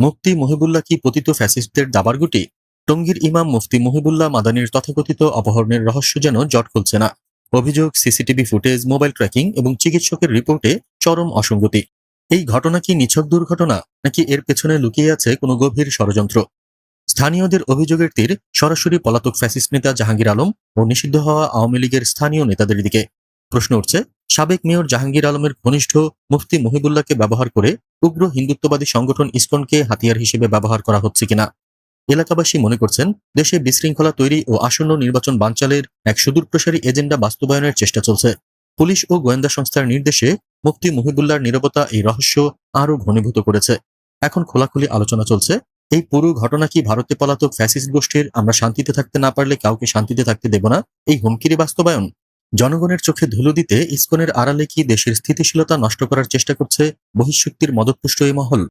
মুফতি মহিবুল্লাহ কি পতিত ফ্যাসিস্টদের দাবার গুটি? টঙ্গীর ইমাম মুফতি মহিবুল্লাহ মাদানির তথাকথিত অপহরণের রহস্য যেন জট খুলছে না। অভিযোগ, সিসিটিভি ফুটেজ, মোবাইল ট্র্যাকিং এবং চিকিৎসকের রিপোর্টে চরম অসঙ্গতি। এই ঘটনা কি নিছক দুর্ঘটনা, নাকি এর পেছনে লুকিয়ে আছে কোনো গভীর ষড়যন্ত্র? স্থানীয়দের অভিযোগের তীর সরাসরি পলাতক ফ্যাসিস্ট নেতা জাহাঙ্গীর আলম ও নিষিদ্ধ হওয়া আওয়ামী লীগের স্থানীয় নেতাদের দিকে। প্রশ্ন উঠছে সাবেক মেয়র জাহাঙ্গীর আলমের ঘনিষ্ঠ মুফতি মহিবুল্লাহকে ব্যবহার করে উগ্র হিন্দুত্ববাদী সংগঠন ইসকনকে হাতিয়ার হিসেবে ব্যবহার করা হচ্ছে কিনা? এলাকাবাসী মনে করছেন, দেশে বিশৃঙ্খলা তৈরি ও আসন্ন নির্বাচন বানচালের এক সুদূরপ্রসারী এজেন্ডা বাস্তবায়নের চেষ্টা চলছে। পুলিশ ও গোয়েন্দা সংস্থার নির্দেশে মুফতি মহিবুল্লাহর নিরাপত্তা এই রহস্য আরও ঘনীভূত করেছে। এখন খোলাখুলি আলোচনা চলছে, এই পুরো ঘটনা কি ভারতে পলাতক ফ্যাসিস্ট গোষ্ঠীর আমরা শান্তিতে থাকতে না পারলে কাউকে শান্তিতে থাকতে দেব না? এই হুমকিরই বাস্তবায়ন জনগণের চোখে ধুলো দিতে ইস্কনের আড়ালে কি দেশের স্থিতিশীলতা নষ্ট করার চেষ্টা করছে বহিঃশক্তির মদতপুষ্ট এই মহল?